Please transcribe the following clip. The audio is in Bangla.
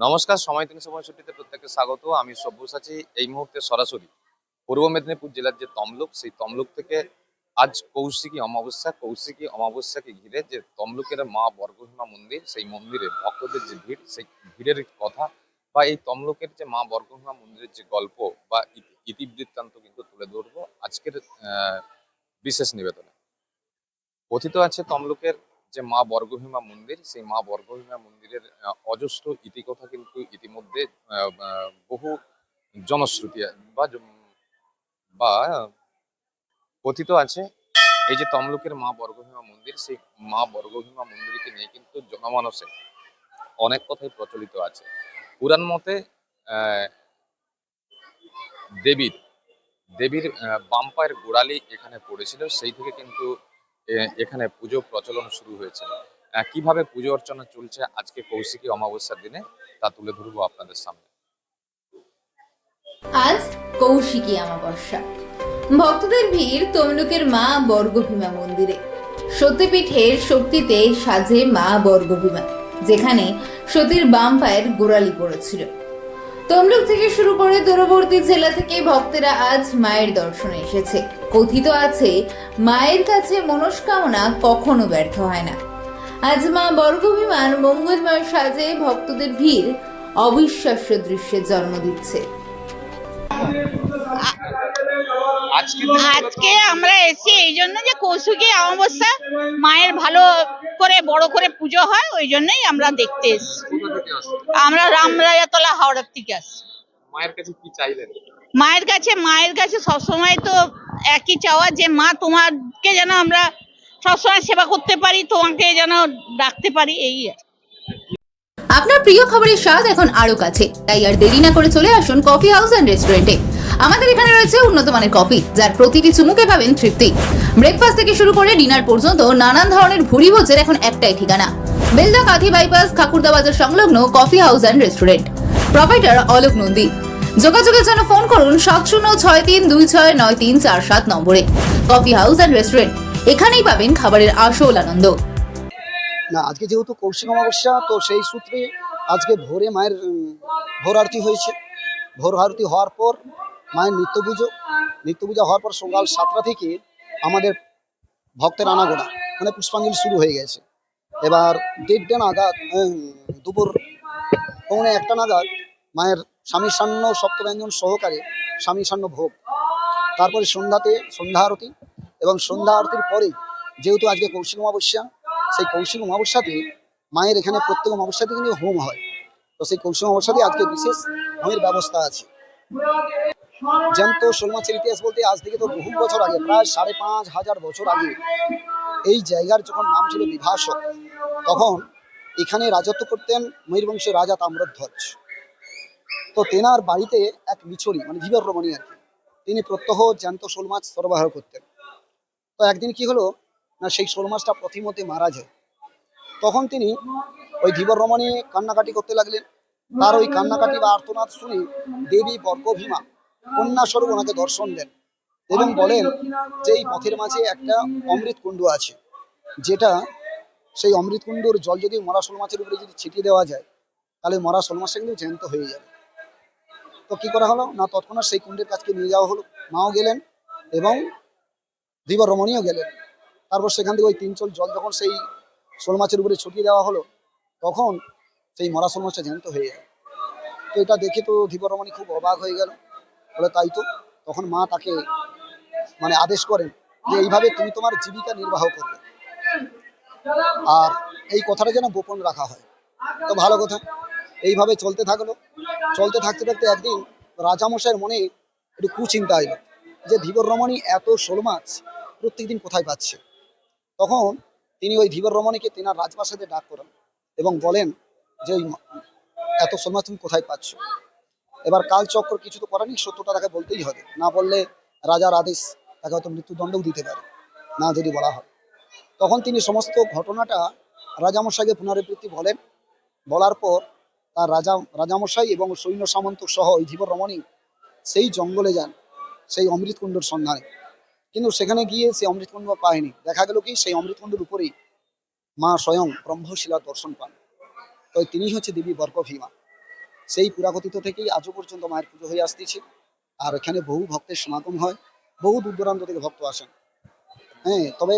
নমস্কার, সময় তিনশো পঁয়ষট্টিতে প্রত্যেককে স্বাগত। আমি সব্যসাচী। এই মুহূর্তে সরাসরি পূর্ব মেদিনীপুর জেলার যে তমলুক, সেই তমলুক থেকে আজ কৌশিকী অমাবস্যা, কৌশিকী অমাবস্যাকে ঘিরে যে তমলুকের মা বর্গভীমা মন্দির, সেই মন্দিরে ভক্তদের যে ভিড়, সেই ভিড়ের কথা বা এই তমলুকের যে মা বর্গভীমা মন্দিরের যে গল্প বা ইতি- ইতিবৃত্তান্ত কিন্তু তুলে ধরবো আজকের বিশেষ নিবেদনে। কথিত আছে তমলুকের যে মা বর্গভীমা মন্দির সেই মা বর্গভীমা মন্দিরের অজস্র ইতিকথা কিন্তু ইতিমধ্যে বহু জনশ্রুতি বা বা কথিত আছে। এই যে তমলুকের মা বর্গভীমা মন্দির সেই মা বর্গভীমা মন্দিরকে নিয়ে কিন্তু জনমানসে অনেক কথাই প্রচলিত আছে। পুরাণ মতে দেবীর দেবীর আহ, বাম পায়ের গোড়ালি এখানে পড়েছিল সেই থেকে কিন্তু এখানে পুজো প্রচলন শুরু হয়েছে। কীভাবে পুজো অর্চনা চলছে আজকে কৌশিকী অমাবস্যার দিনে, তা তুলে ধরবো আপনাদের সামনে। আজ কৌশিকী অমাবস্যা। ভক্তদের ভিড় তমলুকের মা বর্গভীমা মন্দিরে। সতীপীঠের শক্তিতে সাজে মা বর্গভীমা, যেখানে সতীর বাম পায়ের গোড়ালি পড়েছিল। তমলুক থেকে শুরু করে দূরবর্তী জেলা থেকে ভক্তেরা আজ মায়ের দর্শনে এসেছে। কথিত আছে, মায়ের কাছে মনস্কামনা কখনো ব্যর্থ হয় না। আজ মা বর্গভিমান মঙ্গলময় সাজে ভক্তদের ভিড়, অবিশ্বাস্য দৃশ্যে জন্ম দিচ্ছে। আজকে আমরা এসেছি এই জন্য যে কৌশিকী অমাবস্যা মায়ের ভালো করে বড় করে পুজো হয় ওই জন্যই আমরা দেখতে এসেছি। আমরা রামরায়াতলা হাওড়ার থেকে আসছি। মায়ের কাছে কি চাইলেন? মায়ের কাছে মায়ের কাছে সবসময় তো একই চাওয়া যে মা তোমাকে যেন আমরা সবসময় সেবা করতে পারি তোমাকে যেন ডাকতে পারি এই আর। আপনার প্রিয় খাবারের স্বাদ এখন আরও কাছে। তাই আর দেরি না করে চলে আসুন কফি হাউস অ্যান্ড রেস্টুরেন্টে। আমাদের এখানে রয়েছে উন্নত মানের কফি, যার প্রতিটি চুমুকে পাবেন তৃপ্তি। ব্রেকফাস্ট থেকে শুরু করে ডিনার পর্যন্ত নানান ধরনের ভুরি ভোজের এখন একটাই ঠিকানা। বেলদা কাঁথি বাইপাস খাকুরদা বাজার সংলগ্ন coffee house and restaurant proprietor Alok Nandi. যোগাযোগের জন্য ফোন করুন সাত শূন্য ছয় তিন দুই ছয় নয় তিন চার সাত নম্বরে। কফি হাউস অ্যান্ড রেস্টুরেন্ট এখানেই পাবেন খাবারের আসল আনন্দ। না, আজকে যেহেতু কৌশিক অমাবস্যা, তো সেই সূত্রে আজকে ভোরে মায়ের ভোর আরতি হয়েছে। ভোর আরতি হওয়ার পর মায়ের নিত্য পুজো নিত্য পুজো হওয়ার পর সকাল সাতটা থেকে আমাদের ভক্তের আনাগোনা মানে পুষ্পাঞ্জলি শুরু হয়ে গেছে। এবার দেড়টা নাগাদ দুপুর পৌনে একটা নাগাদ মায়ের স্বামী সান্ন সপ্তব্যঞ্জন সহকারে স্বামী সান্ন ভোগ। তারপরে সন্ধ্যাতে সন্ধ্যা আরতি এবং সন্ধ্যা আরতির পরে যেহেতু আজকে কৌশিক অমাবস্যা, সেই কৌশিক অমাবস্যাতে মায়ের এখানে প্রত্যেক অমাবস্যাতে কিন্তু হোম হয়। তো সেই কৌশিক অমাবস্যাতে আজকে বিশেষ হোমের ব্যবস্থা আছে। জ্যান্ত শোল মাছের ইতিহাস বলতে আজ থেকে তো বহু বছর আগে, প্রায় সাড়ে পাঁচ হাজার বছর আগে। এই জায়গার যখন নাম ছিল বিভাসক তখন এখানে রাজত্ব করতেন ময়ূরবংশের রাজা তাম্রধ্বজ। তো তেনার বাড়িতে এক মিছরি মানে ধীবর রমণী আর কি, তিনি প্রত্যহ জ্যান্ত শোল মাছ সরবরাহ করতেন। তো একদিন কি হলো, না সেই শোল মাছটা প্রথমতে মারা যায়। তখন তিনি ওই ধীবর রমণী কান্নাকাটি করতে লাগলেন। তার ওই কান্নাকাটি বা আর্তনাদ শুনে দেবী বর্গভীমা কন্যা স্বরূপ ওনাকে দর্শন দেন। এবং বলেন যে এই পথের মাঝে একটা অমৃত কুণ্ড আছে, যেটা সেই অমৃত কুণ্ডর জল যদি মরা শোল মাছের উপরে যদি ছিটিয়ে দেওয়া যায়, তাহলে মরা শোল মাছটা কিন্তু জ্যান্ত হয়ে যাবে। তো কি করা হলো? না, তৎক্ষণাৎ সেই কুণ্ডের কাছকে নিয়ে যাওয়া হলো। মাও গেলেন এবং ধীবর রমণীও গেলেন। তারপর সেখান থেকে ওই তিন চল জল যখন সেই শোল মাছের উপরে ছড়িয়ে দেওয়া হলো, তখন সেই মরা শোল মাছটা জ্যান্ত হয়ে যায় তো এটা দেখে তো ধীবরমণি খুব অবাক হয়ে গেল। বলে তাই তো? তখন মা তাকে মানে আদেশ করেন যে এইভাবে তুমি তোমার জীবিকা নির্বাহ করবে। আর এই কথাটা যেন গোপন রাখা হয়। তো ভালো কথা, এইভাবে চলতে থাকল। চলতে থাকতে থাকতে একদিন রাজামশাইয়ের মনে একটু কুচিন্তা এলো যে ধীবর রমণী এত শোল মাছ প্রত্যেকদিন কোথায় পাচ্ছে তখন তিনি ওই ধীবর রমণীকে তেনার রাজপ্রাসাদে ডাক করেন এবং বলেন যে, ওই এত শোল মাছ তুমি কোথায় পাচ্ছ? এবার কালচক্র কিছু তো করেনি সত্যটা তাকে বলতেই হবে। না বললে রাজার আদেশ তাকে হয়তো মৃত্যুদণ্ডও দিতে পারে, না যদি বলা হয়। তখন তিনি সমস্ত ঘটনাটা রাজামশাইকে পুনরাবৃত্তি বলেন। বলার পর তার রাজা, রাজামশাই এবং সৈন্য সামন্ত সহ ওই ধীবর রমণী সেই জঙ্গলে যান, সেই অমৃতকুণ্ডর সন্ধানে। কিন্তু সেখানে গিয়ে সেই অমৃতকুণ্ড পায়নি। দেখা গেল কি, সেই অমৃতকুণ্ডের উপরেই মা স্বয়ং ব্রহ্মশিলার দর্শন পান। তো তিনি হচ্ছে দেবী বর্গভীমা সেই পুরাকথিত থেকেই আজও পর্যন্ত মায়ের পুজো হয়ে আসতেছে। আর এখানে বহু ভক্তের সমাগম হয়, বহু দূর দূরান্ত থেকে ভক্ত আসেন। হ্যাঁ তবে